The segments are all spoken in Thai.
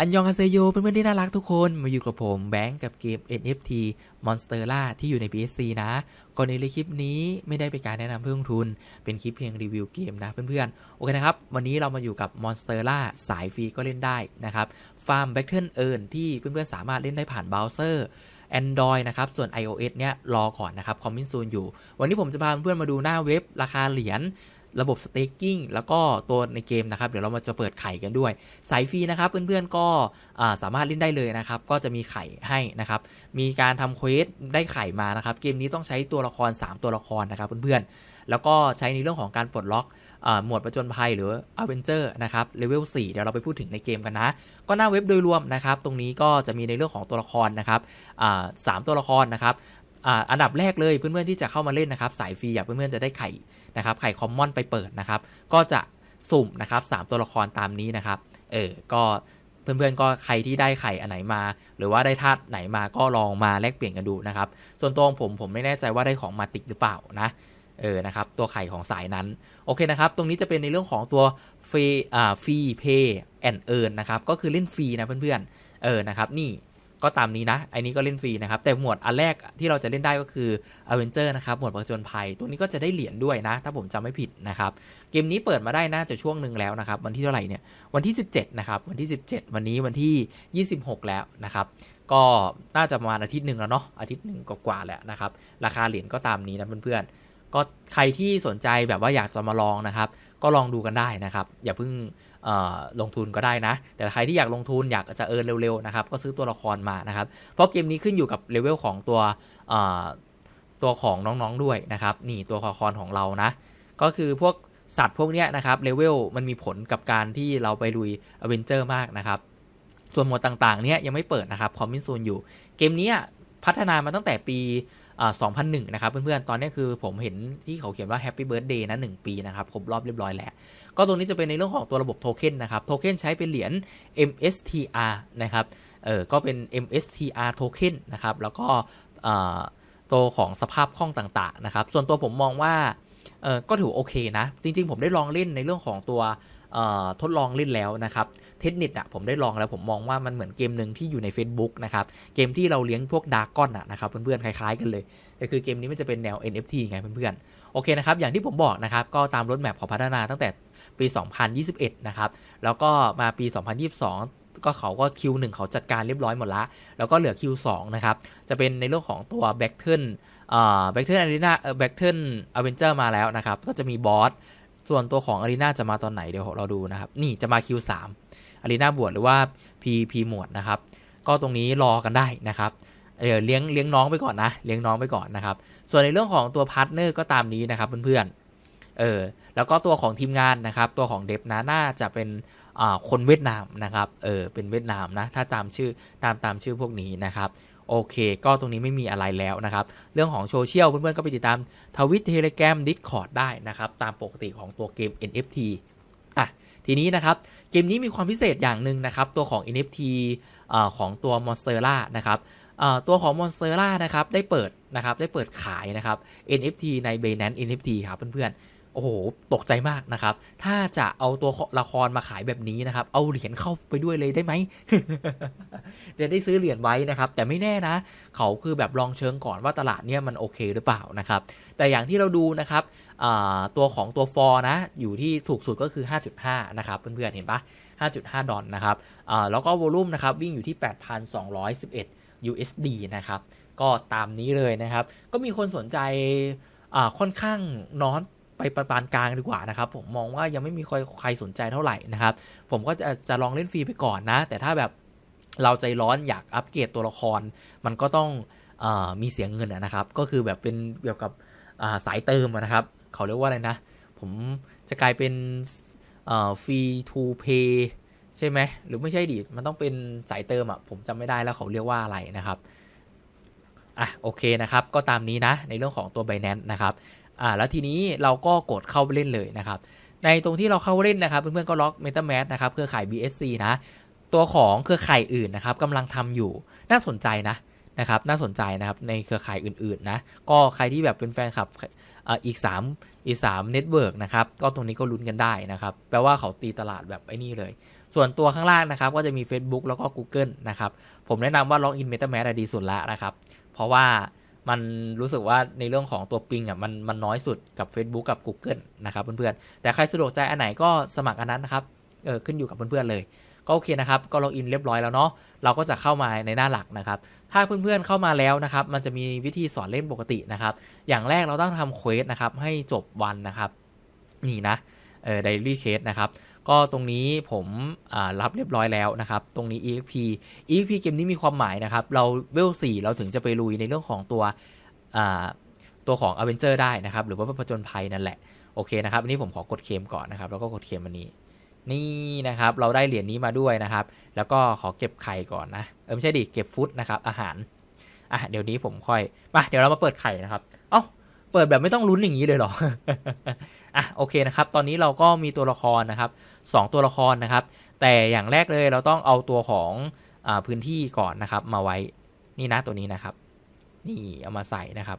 อันยองอาเซโยเพื่อนๆที่น่ารักทุกคนมาอยู่กับผมแบงค์กับเกม NFT Monster ล่าที่อยู่ใน BSC นะ ก่อนในคลิปนี้ไม่ได้เป็นการแนะนำเพื่อลงทุน เป็นคลิปเพียงรีวิวเกมนะเพื่อนๆ โอเคนะครับ วันนี้เรามาอยู่กับ Monster ล่าสายฟรีก็เล่นได้นะครับฟาร์ม Battle Earn ที่เพื่อนๆสามารถเล่นได้ผ่านเบราว์เซอร์ Android นะครับ ส่วน iOS เนี่ยรอก่อนนะครับ คอมมินซูนอยู่ วันนี้ผมจะพาเพื่อนมาดูหน้าเว็บราคาเหรียญ ระบบ staking แล้วก็ตัวในเกมนะครับ เดี๋ยวเรามาจะเปิดไข่กันด้วย สายฟรีนะครับ เพื่อนๆก็สามารถเล่นได้เลยนะครับ ก็จะมีไข่ให้นะครับ มีการทำเควสได้ไข่มานะครับ เกมนี้ต้องใช้ตัวละคร 3 ตัวละครนะครับเพื่อนๆ แล้วก็ใช้ในเรื่องของการปลดล็อกอหมวดประจนภัยหรือ Avenger นะครับเลเวล4เดี๋ยวเราไปพูดถึงในเกมกันนะ ก็หน้าเว็บโดยรวมนะครับ ตรงนี้ก็จะมีในเรื่องของตัวละครนะครับสามตัวละครนะครับอ,อันดับแรกเลยเพื่อนๆที่จะเข้ามาเล่นนะครับ สายฟรีอยากเพื่อนๆจะได้ไข่ นะครับไข่คอมมอนไปเปิดนะครับ ก็จะสุ่มนะครับสามตัวละครตามนี้นะครับเออก็เพื่อนๆก็ใครที่ได้ไข่อันไหนมา หรือว่าได้ธาตุไหนมาก็ลองมาแลกเปลี่ยนกันดูนะครับ ส่วนตัวของผมผมไม่แน่ใจว่าได้ของมาติกหรือเปล่านะเออนะครับตัวไข่ของสายนั้น โอเคนะครับ ตรงนี้จะเป็นในเรื่องของตัวฟรีอ่าฟรีเพย์แอนเอิร์นนะครับ ก็คือเล่นฟรีนะเพื่อนๆเออนะครับนี่ ก็ตามนี้นะ อันนี้ก็เล่นฟรีนะครับ แต่หมวดอันแรกที่เราจะเล่นได้ก็คือ Avenger นะครับหมวดประจนภัย ตัวนี้ก็จะได้เหรียญด้วยนะ ถ้าผมจำไม่ผิดนะครับ เกมนี้เปิดมาได้น่าจะช่วงหนึ่งแล้วนะครับ วันที่เท่าไหร่เนี่ย วันที่ 17 นะครับ วันที่ 17 วันนี้วันที่ 26 แล้วนะครับ ก็น่าจะประมาณอาทิตย์หนึ่งแล้วเนาะ อาทิตย์หนึ่งกว่าๆแล้วนะครับ ราคาเหรียญก็ตามนี้นะเพื่อนๆ ก็ใครที่สนใจแบบว่าอยากจะมาลองนะครับ ก็ลองดูกันได้นะครับ อย่าเพิ่ง ลงทุนก็ได้นะ แต่ใครที่อยากลงทุนอยากจะเอินเร็วๆนะครับก็ซื้อตัวละครมานะครับ เพราะเกมนี้ขึ้นอยู่กับเลเวลของตัวตัวของน้องๆด้วยนะครับ นี่ตัวละครของเรานะ ก็คือพวกสัตว์พวกเนี้ยนะครับเลเวลมันมีผลกับการที่เราไปลุยอเวนเจอร์มากนะครับ ส่วนหมวดต่างๆเนี้ยยังไม่เปิดนะครับคอมมินซูนอยู่ เกมนี้พัฒนามาตั้งแต่ปี 2001 นะครับ เพื่อนๆ ตอนนี้คือผมเห็นที่เขาเขียนว่า Happy Birthday นะ 1 ปีนะครับครบรอบเรียบร้อยแล้ว ก็ตรงนี้จะเป็นในเรื่องของตัวระบบโทเค็นนะครับ โทเค็นใช้เป็นเหรียญ MSTR นะครับ เออก็เป็น MSTR โทเค็นนะครับ แล้วก็ตัวของสภาพคล่องต่างๆ นะครับ ส่วนตัวผมมองว่า เออก็ถือโอเคนะ จริงๆ ผมได้ลองเล่นในเรื่องของตัว ทดลองเล่นแล้วนะครับเทคนิคอะผมได้ลองแล้วผมมองว่ามันเหมือนเกมหนึ่งที่อยู่ใน Facebook นะครับเกมที่เราเลี้ยงพวกดาร์กอนอะนะครับเพื่อนๆคล้ายๆกันเลยแต่คือเกมนี้มันจะเป็นแนว NFT ไงเพื่อนๆโอเคนะครับอย่างที่ผมบอกนะครับก็ตามรถแมพของพัฒนาตั้งแต่ปี 2021 นะครับแล้วก็มาปี 2022ก็เขาก็ Q1 เขาจัดการเรียบร้อยหมดละ แล้วก็เหลือ Q2 นะครับ จะเป็นในเรื่องของตัว b a c k t o n อ่า b a c k t o n Arena เอ่อ b a c k t o n Avenger มาแล้วนะครับ ก็จะมีบอส ส่วนตัวของ Arena จะมาตอนไหนเดี๋ยวเราดูนะครับ นี่จะมา Q3 Arena บวชหรือว่า P P หมวดนะครับ ก็ตรงนี้รอกันได้นะครับเออเลี้ยงเลี้ยงน้องไปก่อนนะ เลี้ยงน้องไปก่อนนะครับ ส่วนในเรื่องของตัวพาร์ทเนอร์ก็ตามนี้นะครับเพื่อนๆ เออ แล้วก็ตัวของทีมงานนะครับ ตัวของเดฟนะน่าจะเป็นอ่าคนเวียดนามนะครับ เออ เป็นเวียดนามนะ ถ้าตามชื่อตามตามชื่อพวกนี้นะครับ โอเค ก็ตรงนี้ไม่มีอะไรแล้วนะครับ เรื่องของโซเชียลเพื่อนๆก็ไปติดตามทวิตเทเล gram Discord ได้นะครับ ตามปกติของตัวเกม NFT อะทีนี้นะครับเกมนี้มีความพิเศษอย่างหนึ่งนะครับ ตัวของ NFT อของตัว Monstera นะครับตัวของ Monstera นะครับได้เปิดนะครับได้เปิดขายนะครับ NFT ใน Binance NFT ครับเพื่อนๆ โอ้โห ตกใจมากนะครับ ถ้าจะเอาตัวละครมาขายแบบนี้นะครับ เอาเหรียญเข้าไปด้วยเลยได้ไหม จะได้ซื้อเหรียญไว้นะครับ แต่ไม่แน่นะ เขาคือแบบลองเชิงก่อนว่าตลาดเนี่ยมันโอเคหรือเปล่านะครับ แต่อย่างที่เราดูนะครับ ตัวของตัวฟอร์นะ อยู่ที่ถูกสุดก็คือ 5.5 นะครับ เพื่อนๆ เห็นปะ5.5 ดอลนะครับ แล้วก็วอลุ่มนะครับวิ่งอยู่ที่ 8,211 USD นะครับ ก็ตามนี้เลยนะครับ ก็มีคนสนใจค่อนข้างน้อย ไปประมาณกลางดีกว่านะครับ ผมมองว่ายังไม่มีใครใครสนใจเท่าไหร่นะครับ ผมก็จะจะลองเล่นฟรีไปก่อนนะ แต่ถ้าแบบเราใจร้อนอยากอัปเกรดตัวละคร มันก็ต้องอมีเสียเงินนะครับ ก็คือแบบเป็นเกี่ยวกับาสายเติมนะครับ เขาเรียกว่าอะไรนะ ผมจะกลายเป็นฟรีทูเพย์ใช่ไหมหรือไม่ใช่ดิมันต้องเป็นสายเติมอะผมจำไม่ได้แล้วเขาเรียกว่าอะไรนะครับอะโอเคนะครับ ก็ตามนี้นะในเรื่องของตัว Binance นะครับ อ่าแล้วทีนี้เราก็กดเข้าไปเล่นเลยนะครับ ในตรงที่เราเข้าเล่นนะครับ เพื่อนๆก็ล็อก MetaMask นะครับเครือข่าย BSC นะ ตัวของเครือข่ายอื่นนะครับกำลังทำอยู่น่าสนใจนะนะครับน่าสนใจนะครับในเครือข่ายอื่นๆนะก็ใครที่แบบเป็นแฟนคลับอ่าอีก 3 อีก3เน็ตเวิร์กนะครับก็ตรงนี้ก็ลุ้นกันได้นะครับ แปลว่าเขาตีตลาดแบบไอ้นี่เลย ส่วนตัวข้างล่างนะครับ ก็จะมี Facebook แล้วก็ Google นะครับ ผมแนะนำว่าล็อกอิน MetaMask ดีสุดละนะครับ เพราะว่า มันรู้สึกว่าในเรื่องของตัวปิงอะมันมันน้อยสุดกับ Facebook กับ Google นะครับเพื่อนๆ แต่ใครสะดวกใจอันไหนก็สมัครอันนั้นนะครับเออขึ้นอยู่กับเพื่อนๆเลย ก็โอเคนะครับ ก็ล็อกอินเรียบร้อยแล้วเนาะเราก็จะเข้ามาในหน้าหลักนะครับ ถ้าเพื่อนๆเข้ามาแล้วนะครับ มันจะมีวิธีสอนเล่นปกตินะครับ อย่างแรกเราต้องทำเควสนะครับให้จบวันนะครับ นี่นะเออ diary case นะครับ ก็ตรงนี้ผมรับเรียบร้อยแล้วนะครับ ตรงนี้ exp exp เกมนี้มีความหมายนะครับ เราเวล4เราถึงจะไปลุยในเรื่องของตัวตัวของ a v e n g e r ได้นะครับ หรือว่าผจญภัยนั่นแหละ โอเคนะครับ อันนี้ผมขอกดเคมก่อนนะครับ แล้วก็กดเคมอันนี้ นี่นะครับ เราได้เหรียญนี้มาด้วยนะครับ แล้วก็ขอเก็บไข่ก่อนนะ เออไม่ใช่ดิ เก็บฟุตนะครับ อาหาร อะ เดี๋ยวนี้ผมค่อย มา เดี๋ยวเรามาเปิดไข่นะครับ เอ้า เปิดแบบไม่ต้องลุ้นอย่างนี้เลยเหรอ อะโอเคนะครับ ตอนนี้เราก็มีตัวละครนะครับสองตัวละครนะครับ แต่อย่างแรกเลยเราต้องเอาตัวของอพื้นที่ก่อนนะครับ มาไว้นี่นะตัวนี้นะครับ นี่เอามาใส่นะครับ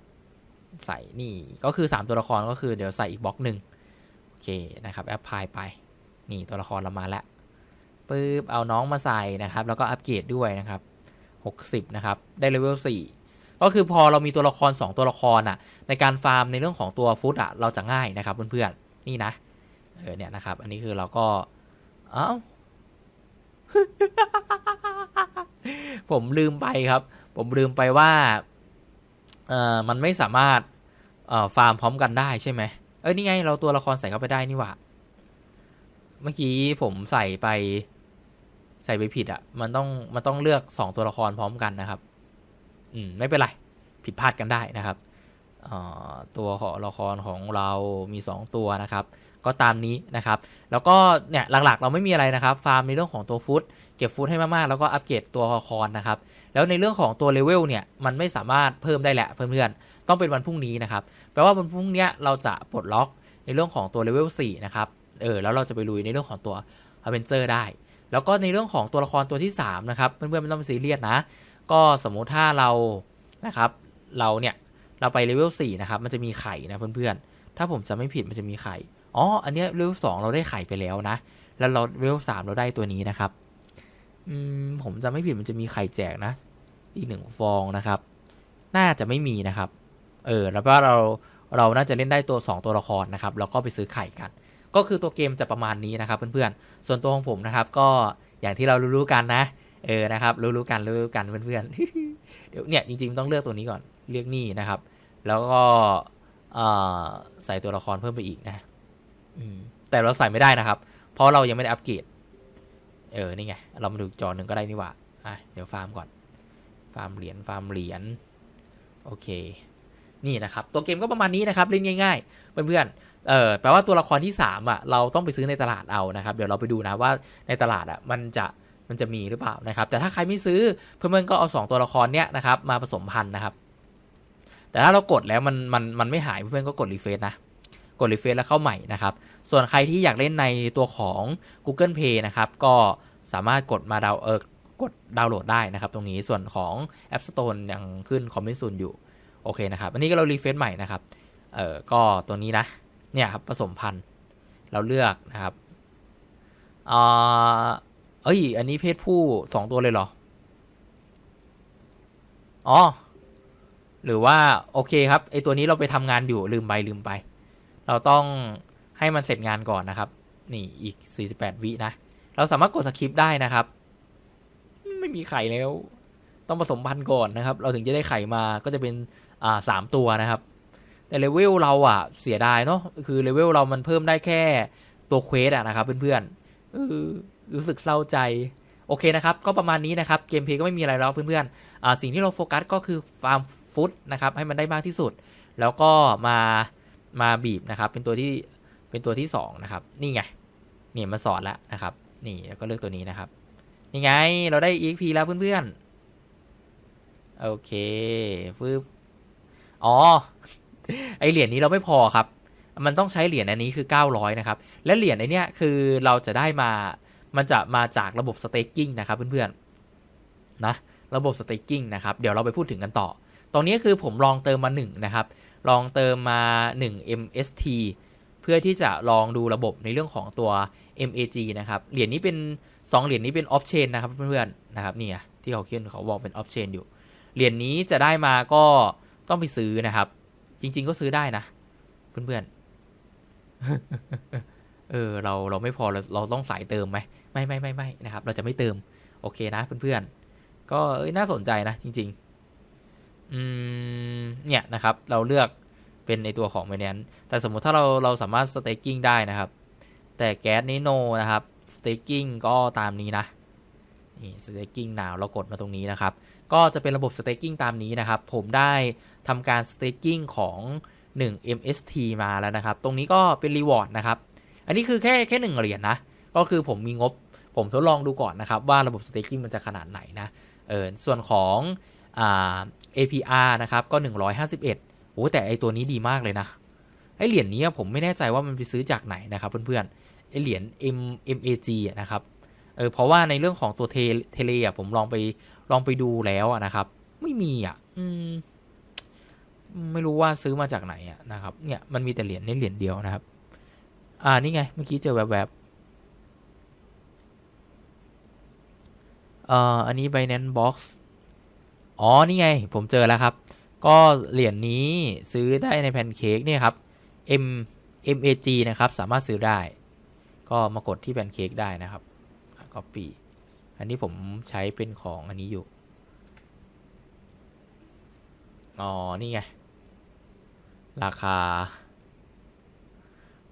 ใส่นี่ก็คือ 3 ตัวละครก็คือเดี๋ยวใส่อีกบล็อกหนึ่งโอเคนะครับแอปพลายไป นี่ตัวละครเรามาแล้วปึ๊บเอาน้องมาใส่นะครับ แล้วก็อัปเกรดด้วยนะครับ 60 นะครับ ได้เลเวล4 ก็คือพอเรามีตัวละคร 2 ตัวละครอะ ในการฟาร์มในเรื่องของตัวฟุตอะเราจะง่ายนะครับเพื่อนๆนี่นะเออเนี่ยนะครับ อันนี้คือเราก็เอ้าผมลืมไปครับ ผมลืมไปว่าเอ่อมันไม่สามารถเอ่อฟาร์มพร้อมกันได้ใช่ไหมเอ้ยนี่ไง เราตัวละครใส่เข้าไปได้นี่หว่าเมื่อกี้ผมใส่ไปใส่ไปผิดอะ่ะ มันต้องมันต้องเลือกสองตัวละครพร้อมกันนะครับ อืมไม่เป็นไรผิดพลาดกันได้นะครับตัวของละครของเรามีสองตัวนะครับ ก็ตามนี้นะครับ แล้วก็เนี่ยหลักๆ เราไม่มีอะไรนะครับ ฟาร์มในเรื่องของตัวฟุตเก็บฟุตให้มากๆ แล้วก็อัปเกรดตัวละครนะครับ แล้วในเรื่องของตัวเลเวลเนี่ยมันไม่สามารถเพิ่มได้แหละเพื่อนๆต้องเป็นวันพรุ่งนี้นะครับแปลว่าวันพรุ่งนี้เราจะปลดล็อกในเรื่องของตัวเลเวล4นะครับเออแล้วเราจะไปลุยในเรื่องของตัวอเวนเจอร์ได้ แล้วก็ในเรื่องของตัวละครตัวที่3นะครับเพื่อนๆไม่ต้องไปซีเรียสนะ ก็สมมุติถ้าเรานะครับเราเนี่ยเราไปเลเวล4นะครับมันจะมีไข่นะเพื่อนๆ ถ้าผมจะไม่ผิดมันจะมีไข่ อ๋อ อันเนี้ยเลเวล2เราได้ไข่ไปแล้วนะ แล้วเราเลเวล3เราได้ตัวนี้นะครับ อืมผมจะไม่ผิดมันจะมีไข่แจกนะ อีกหนึ่งฟองนะครับ น่าจะไม่มีนะครับ เออ แล้วก็เราเราน่าจะเล่นได้ตัว 2 ตัวละครนะครับ แล้วก็ไปซื้อไข่กัน ก็คือตัวเกมจะประมาณนี้นะครับเพื่อนๆ ส่วนตัวของผมนะครับ ก็อย่างที่เรารู้ๆกันนะ เออนะครับ รู้ๆกันรู้ๆกันเพื่อนๆเดี๋ยวเนี่ยจริงๆต้องเลือกตัวนี้ก่อนเลือกนี่นะครับ แล้วก็ใส่ตัวละครเพิ่มไปอีกนะอืมแต่เราใส่ไม่ได้นะครับ เพราะเรายังไม่ได้อัปเกรดเออนี่ไงเรามาดูจอหนึ่งก็ได้นี่หว่าอะเดี๋ยวฟาร์มก่อน ฟาร์มเหรียญฟาร์มเหรียญโอเค นี่นะครับ ตัวเกมก็ประมาณนี้นะครับเล่นง่ายๆเพื่อนๆเออแปลว่าตัวละครที่3อะเราต้องไปซื้อในตลาดเอานะครับ เดี๋ยวเราไปดูนะว่าในตลาดอะมันจะ มันจะมีหรือเปล่านะครับ แต่ถ้าใครไม่ซื้อเพื่อนๆก็เอา 2 ตัวละครเนี้ยนะครับ มาผสมพันธุ์นะครับ แต่ถ้าเรากดแล้วมันมันมันไม่หายเพื่อนๆก็กดรีเฟซนะกดรีเฟซแล้วเข้าใหม่นะครับ ส่วนใครที่อยากเล่นในตัวของ Google Play นะครับ ก็สามารถกดมาดาวเออกดดาวน์โหลดได้นะครับ ตรงนี้ส่วนของ App Store ยังขึ้นคอมเมนต์ซูนอยู่โอเคนะครับ อันนี้ก็เรารีเฟซใหม่นะครับ เออก็ตัวนี้นะ เนี่ยครับผสมพันธุ์ เราเลือกนะครับอ่า เอ้ย อันนี้เพศผู้สองตัวเลยเหรอ อ๋อ หรือว่าโอเคครับไอตัวนี้เราไปทำงานอยู่ลืมไปลืมไป เราต้องให้มันเสร็จงานก่อนนะครับ นี่อีก 48 วินะ เราสามารถกดสคริปต์ได้นะครับ ไม่มีไข่แล้ว ต้องผสมพันธุ์ก่อนนะครับ เราถึงจะได้ไข่มาก็จะเป็นอ่าสามตัวนะครับ แต่เลเวลเราอะเสียดายเนาะคือเลเวลเรามันเพิ่มได้แค่ตัวเควสอะนะครับเพื่อนๆเออ รู้สึกเศร้าใจโอเคนะครับ ก็ประมาณนี้นะครับ เกมเพลย์ก็ไม่มีอะไรแล้วเพื่อนๆอ่าสิ่งที่เราโฟกัสก็คือฟาร์มฟุตนะครับ ให้มันได้มากที่สุด แล้วก็มามาบีบนะครับ เป็นตัวที่เป็นตัวที่สองนะครับ นี่ไงนี่มาสอนแล้วนะครับ นี่แล้วก็เลือกตัวนี้นะครับ นี่ไงเราได้ EXP แล้วเพื่อนๆ โอเคฟึบอ๋อ ไอเหรียญนี้เราไม่พอครับ มันต้องใช้เหรียญอันนี้คือ 900 นะครับ และเหรียญไอเนี้ยคือเราจะได้มา มันจะมาจากระบบสเต็กกิ้งนะครับเพื่อนๆนะระบบสเต็กกิ้งนะครับเดี๋ยวเราไปพูดถึงกันต่อ ตรงนี้คือผมลองเติมมา1นะครับลองเติมมา 1 MST เพื่อที่จะลองดูระบบในเรื่องของตัว MAG นะครับเหรียญนี้เป็นสองเหรียญนี้เป็นออฟเชนนะครับเพื่อนๆนะครับนี่ที่เขาเขียนเขาบอกเป็นออฟเชนอยู่เหรียญนี้จะได้มาก็ต้องไปซื้อนะครับ จริง ๆ ก็ซื้อได้นะ เพื่อนๆ เออเราเราไม่พอเราเราต้องสายเติมไหมไม่ไม่ไม่ไม่นะครับ เราจะไม่เติม โอเคนะเพื่อนๆ ก็เอ้ยน่าสนใจนะจริง ๆ อืมเนี่ยนะครับ เราเลือกเป็นในตัวของ b ม n a n c e แต่สมมุติถ้าเราเราสามารถ staking ได้นะครับ แต่แก๊สนี้โนนะครับ staking ก็ตามนี้นะนี่ staking now เรากดมาตรงนี้นะครับ ก็จะเป็นระบบ staking ตามนี้นะครับ ผมได้ทำการ staking ของ 1 MST มาแล้วนะครับ ตรงนี้ก็เป็น reward นะครับ อันนี้คือแค่แค่หนึ่งเหรียญนะ ก็คือผมมีงบผมทดลองดูก่อนนะครับ ว่าระบบ staking มันจะขนาดไหนนะเออส่วนของอ่า APR นะครับก็ 151โอ้แต่ไอตัวนี้ดีมากเลยนะไอเหรียญนี้ผมไม่แน่ใจว่ามันไปซื้อจากไหนนะครับเพื่อนๆไอเหรียญ M MAG นะครับเออเพราะว่าในเรื่องของตัวเทเทเลอะผมลองไปลองไปดูแล้วนะครับ ไม่มีอะอืมไม่รู้ว่าซื้อมาจากไหนอะนะครับเนี่ยมันมีแต่เหรียญในเหรียญเดียวนะครับ อ่านี่ไง เมื่อกี้เจอแวบๆเอ่ออันนี้ Binance Box อ๋อ นี่ไง ผมเจอแล้วครับ ก็เหรียญนี้ซื้อได้ในแพนเค้กเนี่ยครับ M MAG นะครับ สามารถซื้อได้ ก็มากดที่แพนเค้กได้นะครับ Copy อันนี้ผมใช้เป็นของอันนี้อยู่ อ๋อ นี่ไง ราคา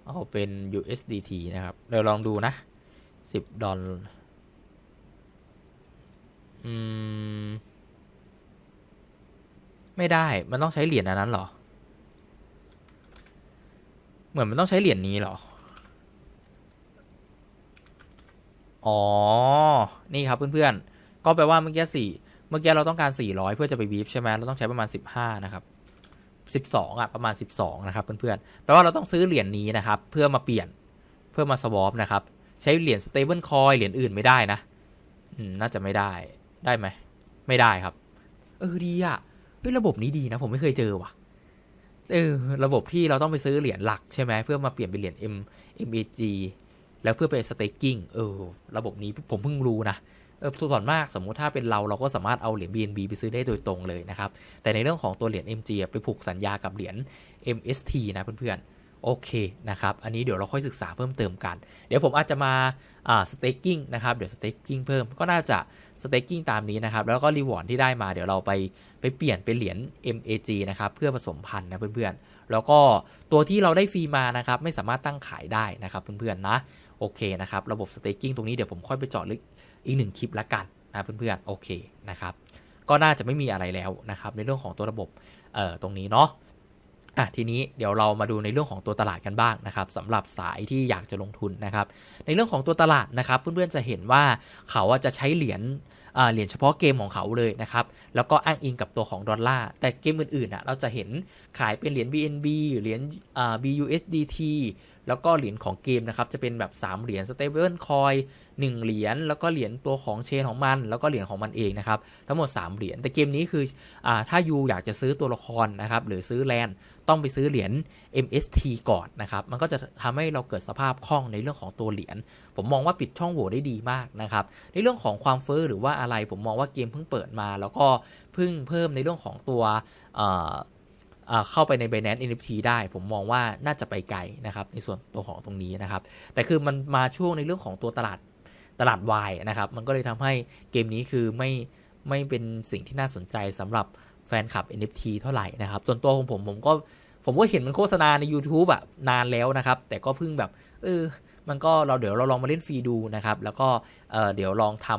เอาเป็น USDT นะครับเดี๋ยวลองดูนะ 10 ดอลอืม ไม่ได้มันต้องใช้เหรียญอันนั้นเหรอ เหมือนมันต้องใช้เหรียญนี้เหรอ อ๋อ นี่ครับเพื่อนๆ ก็แปลว่าเมื่อกี้สี่เมื่อกี้เราต้องการ 400 เพื่อจะไปวีฟใช่ไหมเราต้องใช้ประมาณ 15 นะครับ 12อะประมาณ 12 นะครับ เพื่อนๆแปลว่าเราต้องซื้อเหรียญนี้นะครับ เพื่อมาเปลี่ยนเพื่อมาสวอปนะครับ ใช้เหรียญ stable coin เหรียญอื่นไม่ได้นะน่าจะไม่ได้ได้ไหมไม่ได้ครับ เออดีอะเฮ้ยระบบนี้ดีนะ ผมไม่เคยเจอว่ะเออระบบที่เราต้องไปซื้อเหรียญหลักใช่ไหมเพื่อมาเปลี่ยนเป็นเหรียญ M MAG แล้วเพื่อไป staking เออ ระบบนี้ผมเพิ่งรู้นะ เออส่วนมากสมมุติถ้าเป็นเราเราก็สามารถเอาเหรียญ BNB ไปซื้อได้โดยตรงเลยนะครับ แต่ในเรื่องของตัวเหรียญ MG ไปผูกสัญญากับเหรียญ MST นะเพื่อนๆ โอเคนะครับ อันนี้เดี๋ยวเราค่อยศึกษาเพิ่มเติมกัน เดี๋ยวผมอาจจะมาอ่า staking นะครับ เดี๋ยว staking เพิ่มก็น่าจะ staking ตามนี้นะครับ แล้วก็ reward ที่ได้มาเดี๋ยวเราไปไปเปลี่ยนเป็นเหรียญ MAG นะครับเพื่อผสมพันธุ์นะเพื่อนๆ แล้วก็ตัวที่เราได้ฟรีมานะครับไม่สามารถตั้งขายได้นะครับเพื่อนๆนะ โอเคนะครับระบบ staking ตรงนี้เดี๋ยวผมค่อยไปเจาะลึก อีกหนึ่งคลิปละกันนะเพื่อนๆโอเคนะครับก็น่าจะไม่มีอะไรแล้วนะครับในเรื่องของตัวระบบเอ่อตรงนี้เนาะอะทีนี้เดี๋ยวเรามาดูในเรื่องของตัวตลาดกันบ้างนะครับสำหรับสายที่อยากจะลงทุนนะครับ ในเรื่องของตัวตลาดนะครับ เพื่อนๆจะเห็นว่าเขาจะใช้เหรียญ เหรียญเฉพาะเกมของเขาเลยนะครับ แล้วก็อ้างอิงกับตัวของดอลลาร์ แต่เกมอื่นๆอะเราจะเห็นขายเป็นเหรียญ BNB เหรียญ BUSDT แล้วก็เหรียญของเกมนะครับจะเป็นแบบ 3 เหรียญ stable coin 1เหรียญแล้วก็เหรียญตัวของเชนของมัน แล้วก็เหรียญของมันเองนะครับทั้งหมด 3 เหรียญแต่เกมนี้คืออถ้ายูอยากจะซื้อตัวละครนะครับหรือซื้อแลนด์ ต้องไปซื้อเหรียญ MST ก่อนนะครับ มันก็จะทำให้เราเกิดสภาพคล่องในเรื่องของตัวเหรียญ ผมมองว่าปิดช่องโหว่ได้ดีมากนะครับ ในเรื่องของความเฟอ้อหรือว่าอะไร ผมมองว่าเกมเพิ่งเปิดมา แล้วก็เพิ่งเพิ่มในเรื่องของตัวเข้าไปใน Binance NFT ได้ ผมมองว่าน่าจะไปไกลนะครับในส่วนตัวของตรงนี้นะครับ แต่คือมันมาช่วงในเรื่องของตัวตลาดตลาดวายนะครับ มันก็เลยทำให้เกมนี้คือไม่ไม่เป็นสิ่งที่น่าสนใจสำหรับ แฟนคลับ NFT เท่าไหร่นะครับ ส่วนตัวของผมผมก็ผมก็เห็นมันโฆษณาใน YouTube อะนานแล้วนะครับ แต่ก็เพิ่งแบบ เออ มันก็เราเดี๋ยวเราลองมาเล่นฟรีดูนะครับ แล้วก็เเดี๋ยวลองท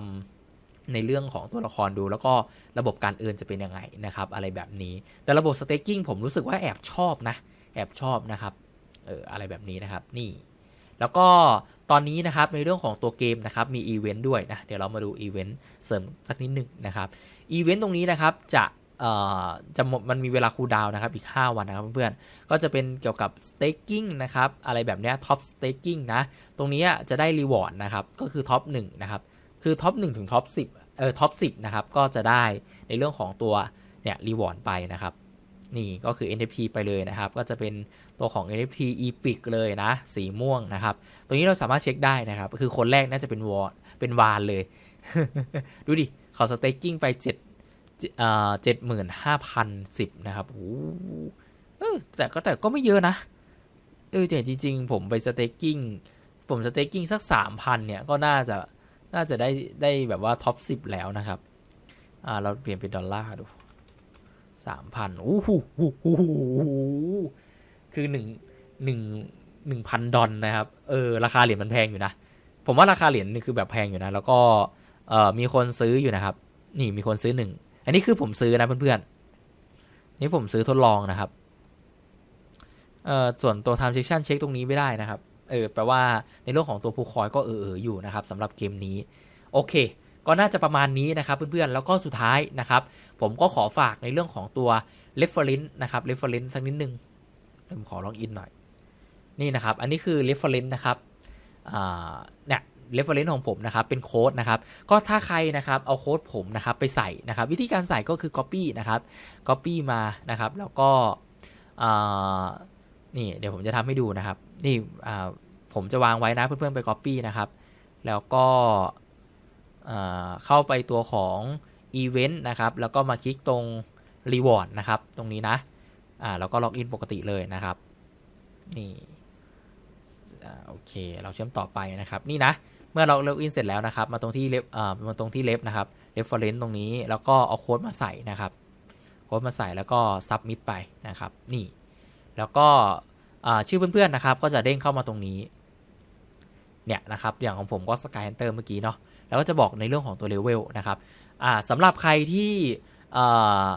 ำในเรื่องของตัวละครดู แล้วก็ระบบการเอินจะเป็นยังไงนะครับ อะไรแบบนี้ แต่ระบบสเต็กกิ้งผมรู้สึกว่าแอบชอบนะ แอบชอบนะครับ เอออะไรแบบนี้นะครับ นี่ แล้วก็ตอนนี้นะครับในเรื่องของตัวเกมนะครับมีอีเวนต์ด้วยนะ เดี๋ยวเรามาดูอีเวนต์เสริมสักนิดหนึ่งนะครับ อีเวนต์ตรงนี้นะครับจะ จะมันมีเวลาคูลดาวน์นะครับ อีก 5 วันนะครับเพื่อนๆ ก็จะเป็นเกี่ยวกับ staking นะครับ อะไรแบบนี้ top staking นะ ตรงนี้จะได้รีวอร์ดนะครับ ก็คือ top 1นะครับ คือ top 1ถึง top 10 เออ top 10 นะครับ ก็จะได้ในเรื่องของตัวเนี่ยรีวอร์ดไปนะครับ นี่ก็คือ NFT ไปเลยนะครับ ก็จะเป็นตัวของ NFT Epic เลยนะ สีม่วงนะครับ ตรงนี้เราสามารถเช็คได้นะครับ คือคนแรกน่าจะเป็นวอร์เป็นวานเลย ดูดิเขาสเต็กกิ้งไปเจ็ด เจ็ดหมื่นห้าพันสิบนะครับโอ้เออแต่ก็แต่ก็ไม่เยอะนะ เออแต่จริง ๆ ผมไปสเต็กกิ้ง ผมสเต็กกิ้งสักสามพันเนี่ย ก็น่าจะน่าจะได้ได้แบบว่าท็อปสิบแล้วนะครับ อ่า เราเปลี่ยนเป็นดอลลาร์ดูสามพันโอ้โหคือหนึ่งหนึ่งหนึ่งพันดอลนะครับ เออ ราคาเหรียญมันแพงอยู่นะ ผมว่าราคาเหรียญนี่คือแบบแพงอยู่นะ แล้วก็ เออมีคนซื้ออยู่นะครับ นี่มีคนซื้อหนึ่ง อันนี้คือผมซื้อนะเพื่อนๆนี่ผมซื้อทดลองนะครับเอ่อส่วนตัว transaction เช็คตรงนี้ไม่ได้นะครับเออแปลว่าในเรื่องของตัวผูคอยก็เออเอออยู่นะครับสำหรับเกมนี้โอเค ก็น่าจะประมาณนี้นะครับเพื่อนๆแล้วก็สุดท้ายนะครับ ผมก็ขอฝากในเรื่องของตัว reference นะครับ reference สักนิดนึงผมขอลอกอินหน่อยนี่นะครับ อันนี้คือ reference นะครับเนี่ย อ่าเนี่ย reference ของผมนะครับเป็นโค้ดนะครับก็ถ้าใครนะครับเอาโค้ดผมนะครับไปใส่นะครับวิธีการใส่ก็คือ copy นะครับ copy มานะครับแล้วก็นี่เดี๋ยวผมจะทำให้ดูนะครับนี่ผมจะวางไว้นะเพื่อนๆไป copy นะครับแล้วก็เข้าไปตัวของ event นะครับแล้วก็มาคลิกตรง reward นะครับตรงนี้นะอ่าแล้วก็ล็อกอินปกติเลยนะครับนี่โอเค เราเชื่อมต่อไปนะครับ นี่นะ มื่อเราเล็อกอินเสร็จแล้วนะครับ มาตรงที่เล็บอ่ามาตรงที่เล็บนะครับ reference ตรงนี้ แล้วก็เอาโค้ดมาใส่นะครับ โค้ดมาใส่แล้วก็ submit ไปนะครับ นี่ แล้วก็อ่าชื่อเพื่อนๆนะครับ ก็จะเด้งเข้ามาตรงนี้ เนี่ยนะครับ อย่างของผมก็ Sky Hunter เมื่อกี้เนาะ แล้วก็จะบอกในเรื่องของตัวเลเวลนะครับอ่าสำหรับใครที่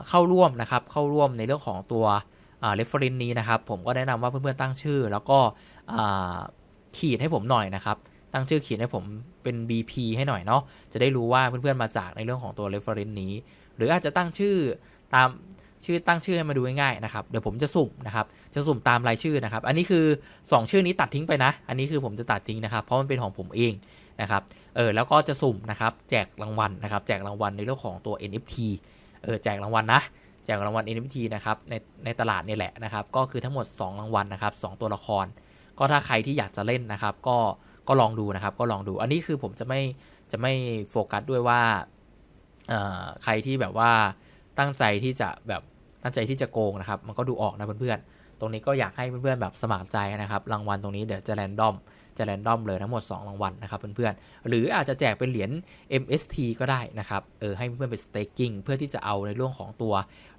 เข้าร่วมนะครับ เข้าร่วมในเรื่องของตัวอ่า reference นี้นะครับ ผมก็แนะนำว่าเพื่อนๆตั้งชื่อ แล้วก็ขีดให้ผมหน่อยนะครับ ตั้งชื่อเขีดให้ผมเป็น BP ให้หน่อยเนาะจะได้รู้ว่าเพื่อนๆมาจากในเรื่องของตัว reference นี้ หรืออาจจะตั้งชื่อตามชื่อตั้งชื่อให้มาดูง่ายๆนะครับ เดี๋ยวผมจะสุ่มนะครับ จะสุ่มตามรายชื่อนะครับ อันนี้คือ 2 ชื่อนี้ตัดทิ้งไปนะ อันนี้คือผมจะตัดทิ้งนะครับ เพราะมันเป็นของผมเองนะครับ เออ แล้วก็จะสุ่มนะครับ แจกรางวัลนะครับ แจกรางวัลในเรื่องของตัว NFT เออ แจกรางวัลนะ แจกรางวัล NFT นะครับ ในในตลาดนี่แหละนะครับ ก็คือทั้งหมด 2 รางวัลนะครับ 2 ตัวละคร ก็ถ้าใครที่อยากจะเล่นนะครับ ก็ ก็ลองดูนะครับ ก็ลองดู อันนี้คือผมจะไม่จะไม่โฟกัสด้วยว่าใครที่แบบว่าตั้งใจที่จะแบบตั้งใจที่จะโกงนะครับ มันก็ดูออกนะเพื่อนๆ ตรงนี้ก็อยากให้เพื่อนๆแบบสมัครใจนะครับ รางวัลตรงนี้เดี๋ยวจะแรนดอมจะแรนดอมเลยทั้งหมด 2 รางวัลนะครับเพื่อนๆ หรืออาจจะแจกเป็นเหรียญ MST ก็ได้นะครับ เออให้เพื่อนๆไป staking เพื่อที่จะเอาในเรื่องของตัว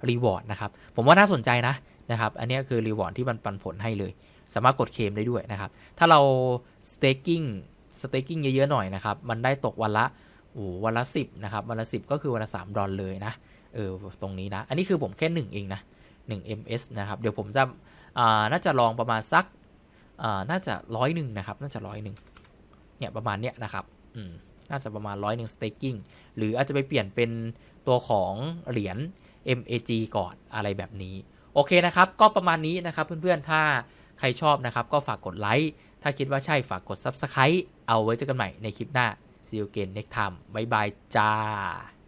reward นะครับ ผมว่าน่าสนใจนะนะครับ อันนี้คือ reward ที่มันปันผลให้เลย สามารถกดเคลมได้ด้วยนะครับ ถ้าเรา staking staking เยอะๆหน่อยนะครับ มันได้ตกวันละโอ้วันละ10นะครับวันละ10ก็คือวันละ3ดอลเลยนะเออตรงนี้นะ อันนี้คือผมแค่1เองนะ1 ms นะครับ เดี๋ยวผมจะอ่าน่าจะลองประมาณสักอ่าน่าจะร้อยหนึ่งนะครับ น่าจะร้อยหนึ่งเนี่ยประมาณเนี้ยนะครับอืมน่าจะประมาณร้อยหนึ่ง staking หรืออาจจะไปเปลี่ยนเป็นตัวของเหรียญ MAG ก่อนอะไรแบบนี้ โอเคนะครับ ก็ประมาณนี้นะครับเพื่อนๆถ้า ใครชอบนะครับก็ฝากกดไลค์ถ้าคิดว่าใช่ฝากกด Subscribe เอาไว้เจอกันใหม่ในคลิปหน้า See you again next time บ๊ายบายจ้า